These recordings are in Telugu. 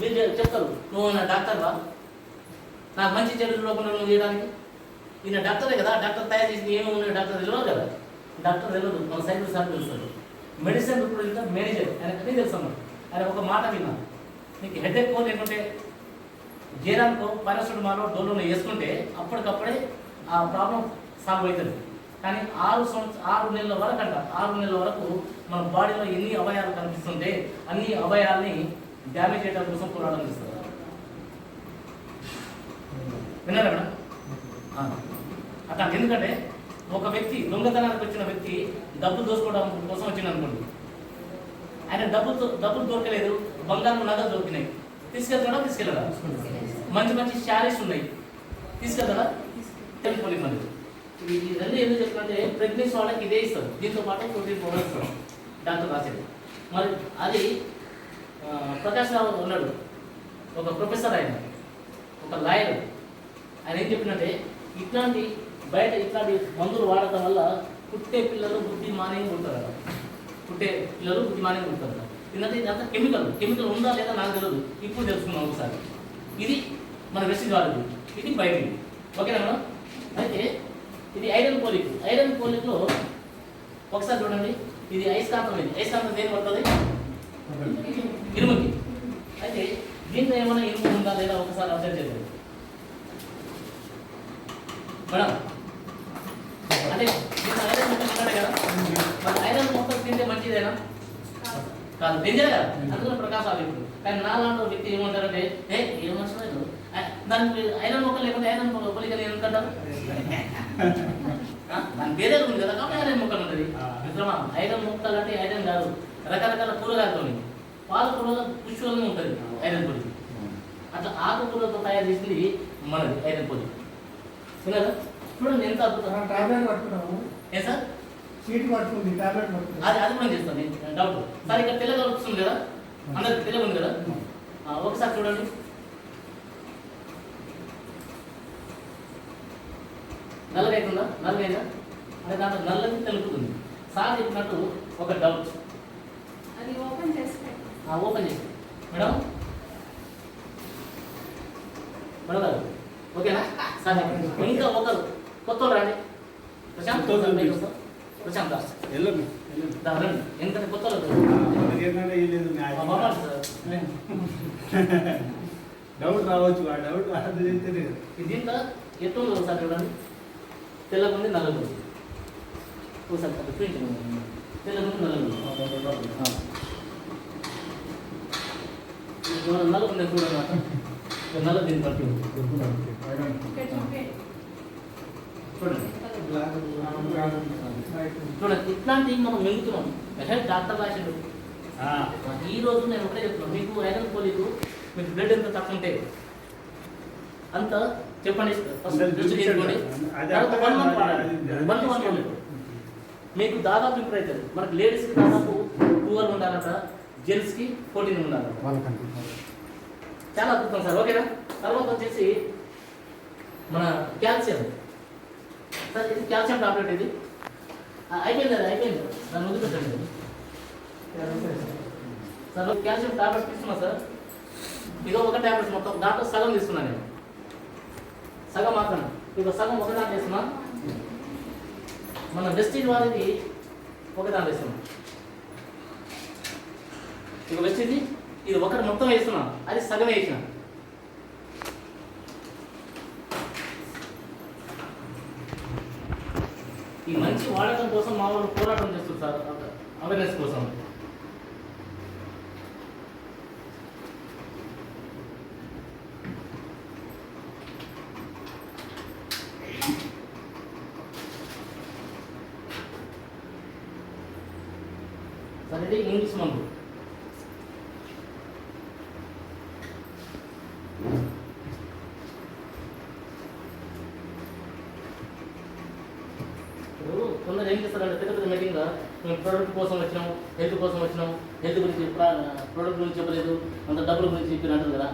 మీరు చెప్తారు. నువ్వు నా డాక్టర్వా నాకు మంచి చెడు లోపల నువ్వు చేయడానికి. ఈయన డాక్టరే కదా డాక్టర్ తయారు చేసింది ఏమి ఉన్నాయి డాక్టర్ తెలియదు కదా. డాక్టర్ తెలియదు మన సైకిల్ సార్ తెలుస్తాడు. మెడిసిన్ రిప్రజెంటేటివ్ మేనేజర్ ఆయన అన్నీ తెలుసు ఆయన ఒక మాట విన్నా. నీకు హెడ్ ఎక్కువ లేకుంటే జీరానికో మాలో డోలో వేసుకుంటే అప్పటికప్పుడే ఆ ప్రాబ్లం సాల్వ్ అవుతుంది. కానీ ఆరు సంవత్సరం ఆరు నెలల వరకు అంట ఆరు నెలల వరకు మన బాడీలో ఎన్ని అవయాలు కనిపిస్తుంటే అన్ని అవయాల్ని డ్యామేజ్ చేయడం కోసం పోరాటం చేస్తారు. విన్నారా మేడం? అట్లా ఎందుకంటే ఒక వ్యక్తి దొంగతనానికి వచ్చిన వ్యక్తి డబ్బులు దోసుకోవడం కోసం వచ్చింది అనుకోండి. ఆయన డబ్బులు డబ్బులు దొరకలేదు బంగారం నగలు దొరికినాయి. తీసుకెళ్తాడా తీసుకెళ్ళడా? మంచి మంచి శారీస్ ఉన్నాయి. తీసుకెళ్తాడా? తెలుపుకోలే మరి ఇది ఇవన్నీ ఎందుకు చెప్పాలంటే ప్రెగ్నెన్సీ వాళ్ళకి ఇదే ఇస్తారు. దీంతో పాటు ప్రోటీన్ పౌడర్ ఇస్తారు. దాంతో రాసేది. మరి అది ఆ, రావు ఉన్నాడు. ఒక ప్రొఫెసర్ ఆయన. ఒక లాయర్. ఆయన ఏం చెప్పినట్టే ఇట్లాంటి బయట ఇట్లాంటి మందులు వాడటం వల్ల పుట్టే పిల్లలు బుద్ధి మానే ఉంటారు పుట్టే పిల్లలు బుద్ధి మానే ఉంటారు ఎందుకంటే ఇదంతా కెమికల్. కెమికల్ ఉందా లేదా నాకు తెలియదు ఇప్పుడు తెలుసుకున్నాం ఒకసారి. ఇది మన వెస్ట్ కాదు ఇది బయటిది. ఓకేనా మేడం? అయితే ఇది ఐరన్ పోలిక్. ఐరన్ పోలిక్లో ఒకసారి చూడండి. ఇది అయస్కాంతం ఇది. అయస్కాంతం దేని పడుతుంది? ఇనుముకి అయితే దీంట్లో ఏమైనా ఇనుము ఉందా లేదా ఒకసారి అబ్జర్వ్ చేద్దాం మేడం అంటే దీంట్లో ఐరన్ మొక్కలు ఉంటాయి కదా? మరి ఐరన్ మొక్కలు తింటే మంచిదేనా? కాదు డేంజర్ కదా? అందులో ప్రకాశాలు ఇప్పుడు. కానీ నా లాంటి ఒక వ్యక్తి ఏమంటారంటే ఏ ఏం అవసరం దానికి ఐరన్ మొక్కలు లేకుంటే ఐరన్ మొక్క పొలికలు ఎందుకంటారు ఆ, దాని వేరే ఉంది కదా కాబట్టి ఐరన్ మొక్కలు ఉంటుంది. మిత్రమా ఐరన్ మొక్కలు అంటే ఐరన్ రకరకాల కూరగాయలతో పాలకూరలో పుష్పంగా ఉంటుంది ఐరన్ పొడి. అట్లా ఆకుకూరలతో తయారు చేసింది మనది ఐరన్ పొడి. విన్నారా? చూడండి ఎంత అద్భుతం. టాబ్లెట్ పట్టుకున్నాము. ఏ సార్? సీట్ పట్టుకుంది టాబ్లెట్ అది అది కూడా చేస్తాను నేను డౌట్. సార్ ఇక్కడ తెల్లగా వస్తుంది కదా? అందరికి తెల్లగా ఉంది కదా ఒకసారి చూడండి. నల్లగైతుందా నల్లగైందా అంటే దాంట్లో నల్లది తెలుపుతుంది. సార్ చెప్పినట్టు ఒక డౌట్. ఓపెన్ చేసి మేడం? మేడం గారు ఓకేనా? సార్. ఇంకా ఒకరు కొత్త రండి. ప్రశాంత్. ప్రశాంత్. వెళ్ళండి రండి. ఎందుకంటే కొత్త సార్ డౌట్ రావచ్చు ఆ డౌట్ అది చెప్తే ఇది దీంట్లో ఎత్తు ఉంది ఒకసారి చూడండి. నల్లగా ఉంది ఒకసారి చూపించండి తెల్లగా కూడా నల్లగా చూడండి దీన్ని పట్టి చూడండి ఇట్లాంటివి మనం మింగుతున్నాం ఎక్కడ డాక్టర్ రాసిండు ఈ రోజు నేను ఒకటే చెప్తున్నాను మీకు ఐరన్ పోలీకు మీకు బ్లడ్ ఎంత తక్కువ ఉంటే అంత చెప్పండి ఫస్ట్ రుచి వన్ మంత్ వన్ మంత్ మీకు దాదాపు ఇప్పుడు అవుతుంది మనకి లేడీస్కి దాదాపు టూవెల్వ్ ఉండాలంట జెంట్స్కి ఫోర్టీన్ ఉండాలంట. చాలా అద్భుతం సార్ ఓకేనా? తర్వాత వచ్చేసి మన క్యాల్షియం సార్ ఇది క్యాల్షియం టాబ్లెట్ ఇది. అయిపోయింది అది అయిపోయింది. దాన్ని వదిలిపెట్టండి సార్ క్యాల్షియం టాబ్లెట్ తీసుకున్నా సార్. ఇదో ఒక టాబ్లెట్ మొత్తం. దాంట్లో సగం తీసుకున్నా నేను. సగం మాత్రం ఇక సగం ఒక దాంట్లో వేస్తున్నా మన వెస్టీజ్ వారిది ఒకటి దాంట్లో వేస్తున్నా. ఇక వెస్టీజ్ ఇది ఒకటి మొత్తం వేస్తున్నా. అది సగం వేసిన. ఈ మంచి వాడకం కోసం మా వాళ్ళు పోరాటం చేస్తారు సార్ అవేర్నెస్ కోసం. అంటే ఇంగ్లీష్ మందు. కొందరు ఏం చేస్తారంటే పెద్ద పెద్ద మీటింగ్లో మేము ప్రోడక్ట్ కోసం వచ్చినాం హెల్త్ కోసం వచ్చినాం హెల్త్ గురించి ప్రోడక్ట్ గురించి చెప్పలేదు అంత డబ్బుల గురించి చెప్పిన అంటారు కదా.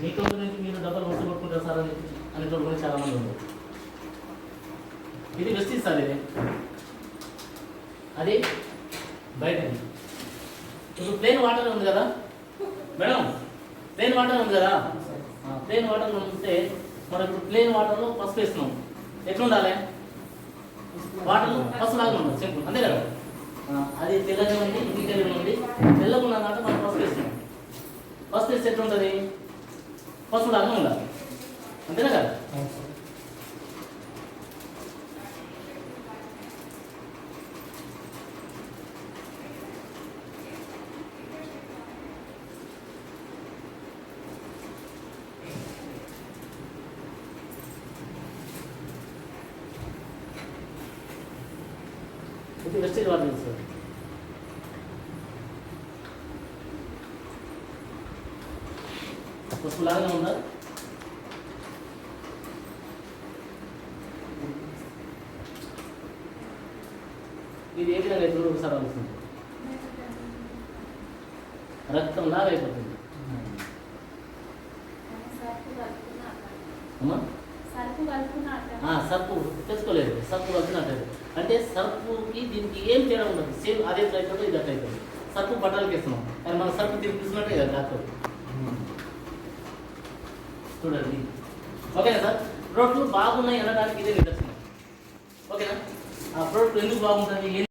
మీ కంపెనీ నుంచి మీరు డబ్బులు వసూలు కొట్టుకుంటారు సార్ అని అనేటువంటి కూడా చాలా మంది ఉన్నారు. ఇది వెస్టీజ్ సార్ ఇది. అది బయట ఇప్పుడు ప్లేన్ వాటర్ ఉంది కదా? మేడం ప్లేన్ వాటర్ ఉంది కదా? ప్లేన్ వాటర్ ఉంటే మనం ఇప్పుడు ప్లేన్ వాటర్లో పసుపు వేస్తున్నాం ఎట్లా ఉండాలి వాటర్ పసుపు లాగా ఉండాలి. సింపుల్ అంతే కదా? అది తెల్లగా ఉంది ఇది తెల్లగా ఉంది తెల్లగా ఉన్న దాంట్లో మనం పసుపు వేస్తున్నాం పసుపు వేస్తే ఎట్లుంటుంది? పసుపు లాగా ఉండాలి. అంతేనా కదా? వెస్టేజ్ ఉంది సార్ పసుపు లాగానే ఉందా? ఇది ఏ విధంగా అయితే ఒకసారి అవుతుంది రక్తం లాగా అయిపోతుంది. సరుకు అమ్మా సరుకు. తెలుసుకోలేదు. సర్పు వచ్చినట్టు అంటే సర్పుకి దీనికి ఏం తేడా ఉండదు. సేమ్ అదే అవుతుందో ఇది అట్లా అవుతుంది సర్పు బట్టలకి ఇస్తున్నాం కానీ మన సర్పు తినిపిస్తున్నట్టే కదా డాక్టర్? చూడండి. ఓకేనా సార్? ప్రోడక్ట్లు బాగున్నాయి అనడానికి ఇదే నిదర్శనం ఓకేనా? ఆ ప్రోడక్ట్ ఎందుకు బాగుంటుంది